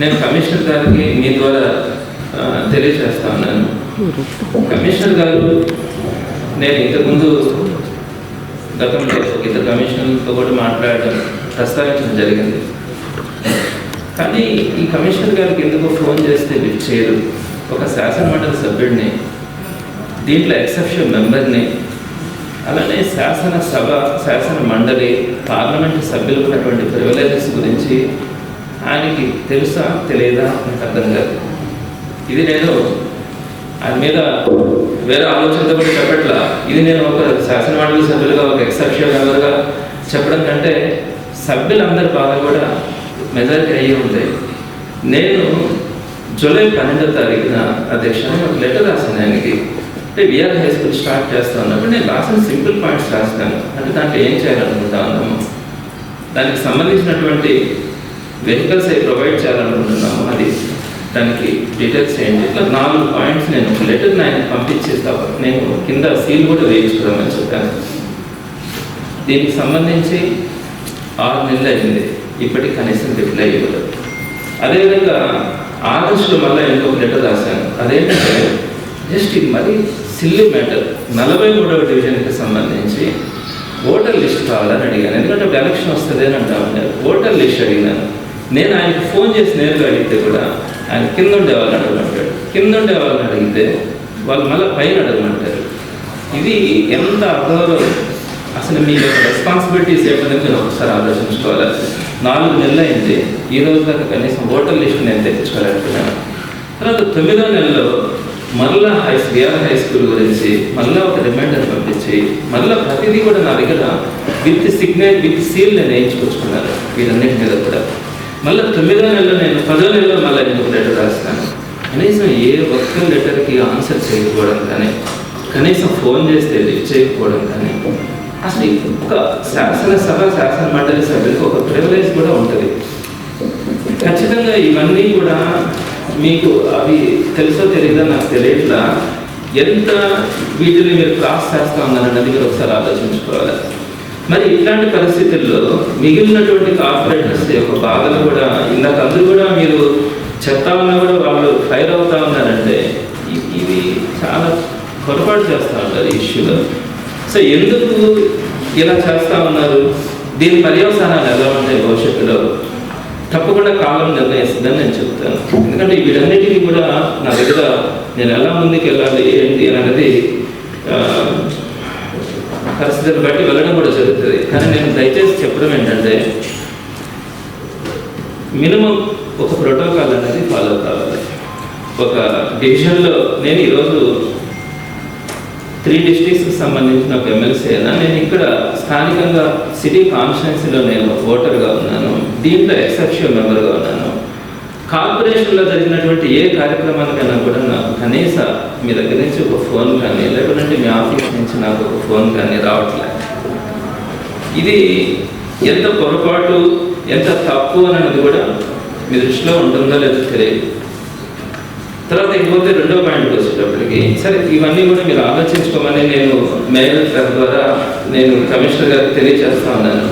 నేను కమిషనర్ గారికి మీ ద్వారా తెలియజేస్తా ఉన్నాను. కమిషనర్ గారు నేను ఇంతకుముందు గతంలో ఇద్దరు కమిషనర్తో కూడా మాట్లాడడం ప్రస్తావించడం జరిగింది. కానీ ఈ కమిషనర్ గారికి ఎందుకో ఫోన్ చేస్తే లిఫ్ట్ చేయరు. ఒక శాసనమండలి సభ్యుడిని దీంట్లో ఎక్సెప్షన్ మెంబర్ని అలానే శాసనసభ శాసన మండలి పార్లమెంటు సభ్యులకు ఉన్నటువంటి ప్రివిలేజెస్ గురించి ఆయనకి తెలుసా తెలియదా? నాకు అర్థం కాదు. ఇది నేను ఆయన మీద వేరే ఆలోచనతో కూడా చెప్పట్లా. ఇది నేను ఒక శాసన మండలి సభ్యులుగా ఒక ఎక్సెప్షన్ మెంబర్గా చెప్పడం కంటే సభ్యులందరి బాధ కూడా మెజారిటీ అయ్యి ఉంటాయి. నేను జూలై పన్నెండో తారీఖున అధ్యక్ష ఒక లెటర్ రాశాను ఆయనకి. అంటే విఆర్ హై స్కూల్ స్టార్ట్ చేస్తా ఉన్నప్పుడు నేను రాసిన సింపుల్ పాయింట్స్ రాస్తాను. అంటే దాంట్లో ఏం చేయాలనుకుంటా ఉన్నాము. దానికి సంబంధించినటువంటి వెహికల్స్ అవి ప్రొవైడ్ చేయాలనుకుంటున్నాము. అది దానికి డీటెయిల్స్ ఏంటి? ఇట్లా నాలుగు పాయింట్స్ నేను లెటర్ నాయన పంపించేస్తా. నేను కింద సీల్ కూడా వేయించుకోవడం చెప్పాను. దీనికి సంబంధించి ఆరు నెలలు అయింది. ఇప్పటికి కనీసం రిప్లై ఇవ్వలేదు. అదేవిధంగా ఆగస్టులో మళ్ళీ ఇంకొక లెటర్ రాశాను. అదేంటంటే జస్ట్ ఇది మరి సిల్లీ మ్యాటర్ నలభై మూడవ డివిజన్కి సంబంధించి ఓటర్ లిస్ట్ కావాలని అడిగాను. ఎందుకంటే ఎలక్షన్ వస్తుంది అని అంటా ఉన్నారు ఓటర్ లిస్ట్ అడిగినాను. నేను ఆయనకు ఫోన్ చేసి నేరుగా అడిగితే కూడా ఆయన కింద ఉండే వాళ్ళని అడగమంటాడు. కింద ఉండే వాళ్ళని అడిగితే వాళ్ళు మళ్ళీ పైన అడగమంటారు. ఇది ఎంత అగౌరవం అసలు మీ యొక్క రెస్పాన్సిబిలిటీస్ ఏంటనే మీరు ఒకసారి ఆలోచించుకోవాలి? నాలుగు నెలలు అయింది. ఈ రోజు దాకా కనీసం ఓటర్ లిస్ట్ నేను తెప్పించుకోలేకపోయాను. తర్వాత తొమ్మిదో నెలలో మళ్ళా హై బిఆర్ హై స్కూల్ గురించి మళ్ళీ ఒక రిమైండర్ పంపించి మళ్ళీ ప్రతిదీ కూడా నా దగ్గర విత్ సిగ్నల్ విత్ సీల్ నేను వేయించుకొచ్చుకున్నాను. వీటన్నిటి మీద కూడా. మళ్ళీ తొమ్మిదో నెలలో నేను పదో నెలలో మళ్ళీ ఇంకొక లెటర్ రాస్తాను. కనీసం ఏ ఒక్క లెటర్కి ఆన్సర్ చేయకపోవడం కానీ కనీసం ఫోన్ చేస్తే లిఫ్ట్ చేయకపోవడం కానీ అసలు ఒక శాసనసభ శాసన మండలి సభ్యులకు ఒక ప్రివిలేజ్ కూడా ఉంటుంది. ఖచ్చితంగా ఇవన్నీ కూడా మీకు అవి తెలుసో తెలియదో నాకు తెలియట్లా. ఎంత వీటిని మీరు క్రాస్ చేస్తా ఉన్నారన్నది మీరు ఒకసారి ఆలోచించుకోవాలి. మరి ఇట్లాంటి పరిస్థితుల్లో మిగిలినటువంటి కార్పొరేటర్స్ యొక్క బాధలు కూడా ఇందాక అందరూ కూడా మీరు చెప్తా ఉన్నా కూడా వాళ్ళు ఫైర్ అవుతా ఉన్నారంటే ఇది చాలా పొరపాటు చేస్తూ ఉంటారు ఈ ఇష్యూలో. సో ఎందుకు ఇలా చేస్తా ఉన్నారు? దీని పర్యవసానాలు ఎలా ఉంటాయి భవిష్యత్తులో? తప్పకుండా కాలం నిర్ణయిస్తుందని నేను చెప్తాను. ఎందుకంటే వీటన్నిటికీ కూడా నా దగ్గర నేను ఎలా ముందుకు వెళ్ళాలి ఏంటి అనేది పరిస్థితులు బట్టి వెళ్ళడం కూడా జరుగుతుంది. కానీ నేను దయచేసి చెప్పడం ఏంటంటే మినిమం ఒక ప్రోటోకాల్ అనేది ఫాలో కావాలి. ఒక డివిజన్లో నేను ఈరోజు త్రీ డిస్ట్రిక్ట్స్కి సంబంధించిన ఒక ఎమ్మెల్సీ అయినా నేను ఇక్కడ స్థానికంగా సిటీ కాన్స్టిట్యున్సీలో నేను ఓటర్గా ఉన్నాను. దీంట్లో ఎక్సెప్షన్ మెంబర్గా ఉన్నాను. కార్పొరేషన్లో జరిగినటువంటి ఏ కార్యక్రమానికైనా కూడా నాకు కనీస మీ దగ్గర నుంచి ఒక ఫోన్ కానీ లేకుంటే మీ ఆఫీస్ నుంచి నాకు ఒక ఫోన్ కానీ రావట్లేదు. ఇది ఎంత పొరపాటు ఎంత తప్పు అనేది కూడా మీ దృష్టిలో ఉంటుందో లేదో తెలియదు. తర్వాత ఇకపోతే రెండో పాయింట్కి వచ్చేటప్పటికి సరే ఇవన్నీ కూడా మీరు ఆలోచించుకోమని నేను మెయిల్ ద్వారా నేను కమిషనర్ గారికి తెలియజేస్తా ఉన్నాను.